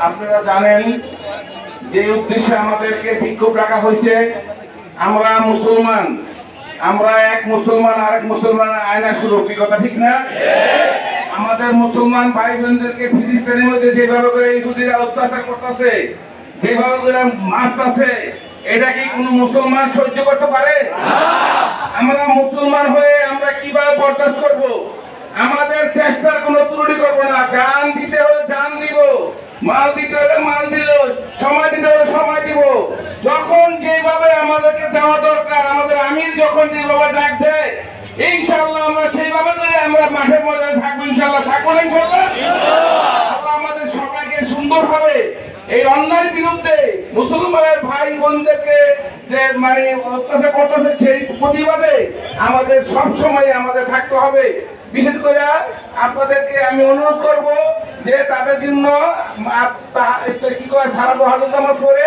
আপনারা জানেন যে উদ্দেশ্যে আমাদেরকে বিক্ষোভ রাখা হয়েছে আমরা মুসলমান। আমরা এক মুসলমান আরেক মুসলমানের আয়না সুরক্ষিত কথা ঠিক না? আমাদের মুসলমান ভাই বোনদেরকে ফিলিস্তিনের মধ্যে যেভাবে করে ইহুদিরা অত্যাচার করতেছে যেভাবে করে মারতেছে এটা কি কোনো মুসলমান সহ্য করতে পারে? আমরা মুসলমান হয়ে আমরা কীভাবে বরদাস্ত করব আমাদের চেষ্টার কোনো ত্রুটি করব না জান দিতে হলে জান দিব মাল দিতে হলে মাল দিল, সময় দিতে হলে সময় দিব। যখন যেভাবে আমাদেরকে দেওয়া দরকার, আমাদের আমির যখন যেভাবে ডাক দেয় ইনশাল্লাহ আমরা সেইভাবে আমরা মাঠের মধ্যে থাকব ইনশাল্লাহ থাকব না ইনশাল্লাহ আমাদের সবাইকে সুন্দরভাবে এই অন্যায়ের বিরুদ্ধে মুসলমানের ভাই বোনদেরকে যে মানে অত্যাচার করতেছে সেই প্রতিবাদে আমাদের সব সময় আমাদের থাকতে হবে। বিশেষ করে আপনাদেরকে আমি অনুরোধ করব যে তাদের জন্য কি করে সারা আমার করে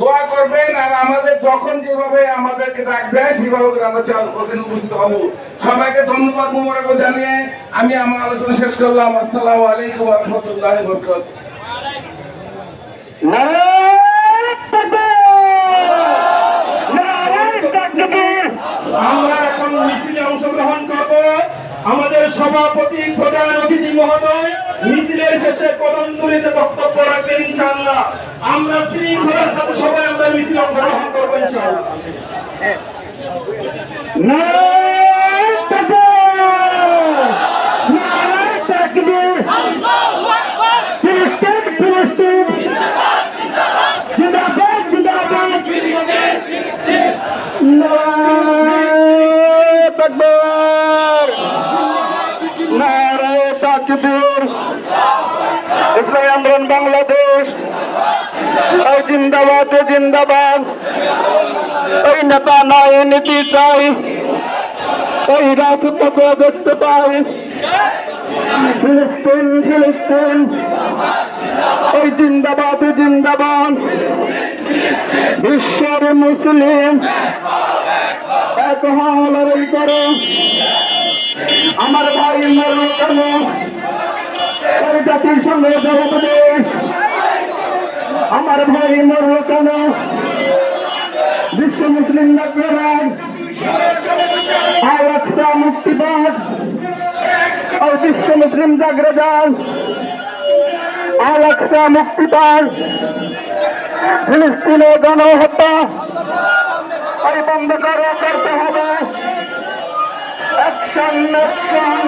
দোয়া করবেন আর আমাদের যখন যেভাবে আমাদেরকে ডাক দেয়, সেভাবে আমরা ওখানে উপস্থিত হব। সবাইকে ধন্যবাদ মোবারক জানিয়ে আমি আমার আলোচনা শেষ করলাম। আসসালামু আলাইকুম রহমতুল্লাহ বরকত আমরা এখন মিছিলে অংশগ্রহণ করব আমাদের সভাপতি প্রধান অতিথি মহোদয়, মিছিলের শেষে কদমতলিতে বক্তব্য রাখবেন ইনশাআল্লাহ। আমরা শৃঙ্খলার সাথে সবাই আমরা মিছিল অংশগ্রহণ করব ইনশাআল্লাহ। ইসলামী আন্দোলন বাংলাদেশ জিন্দাবাদ জিন্দাবাদ। ওই নেতা নয় নীতি চাই ওই রাজপথ দেখতে পাই। ফিলিস্তিন ফিলিস্তিন, এই জিন্দাবাদ জিন্দাবাদ। বিশ্বের মুসলিম, এক লড়াই করে। আমার ভাই ওই জাতির সঙ্গে জবাব দে। আমার ভাই মরল কেন। বিশ্ব মুসলিম আলাক্সা মুক্তিবাদ ও বিশ্ব মুসলিম জাগরে আলাক্সা মুক্তিবাদ ফিলিস্তিনে গণহত্যা। বন্ধ করে, করতে হবে। অ্যাকশন অ্যাকশন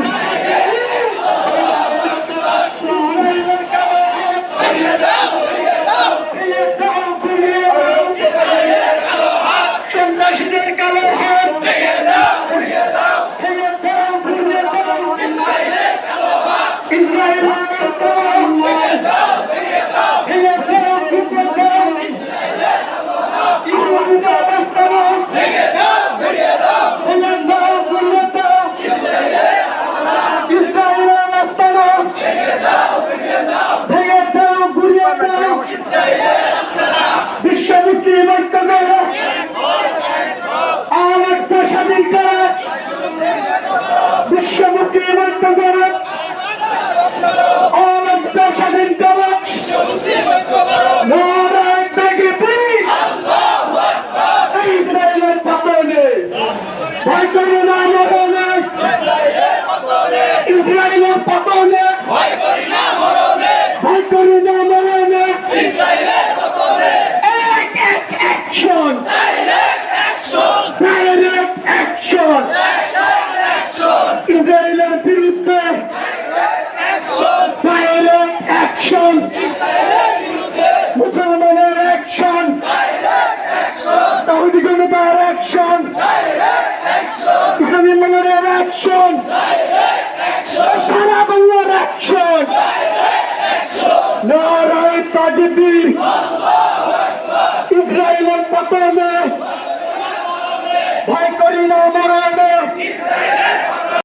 সন্ত্রাসীদের কালো হাত ইসরায়েল ঐক্য করো। আলাক্সা স্বাধীন করো। বিশ্ব মুসলিম ঐক্য করো আলাক্সা স্বাধীন করো। ইসরায়েলের পতনে। ভয় করো না, মরণে। ইসরায়েলের পতনে। ভয় করি না, মরণে এক এক অ্যাকশন ডাইরেক্ট অ্যাকশন ইসরায়েলের বিরুদ্ধে ডাইরেক্ট অ্যাকশন মুসলমানের অ্যাকশন তাহিদি জনতার অ্যাকশন ইসলামী মনের অ্যাকশন সারা বাংলার অ্যাকশন নারায় তাকবীর ইসরায়েলের পতনে ভয় করি না মরণে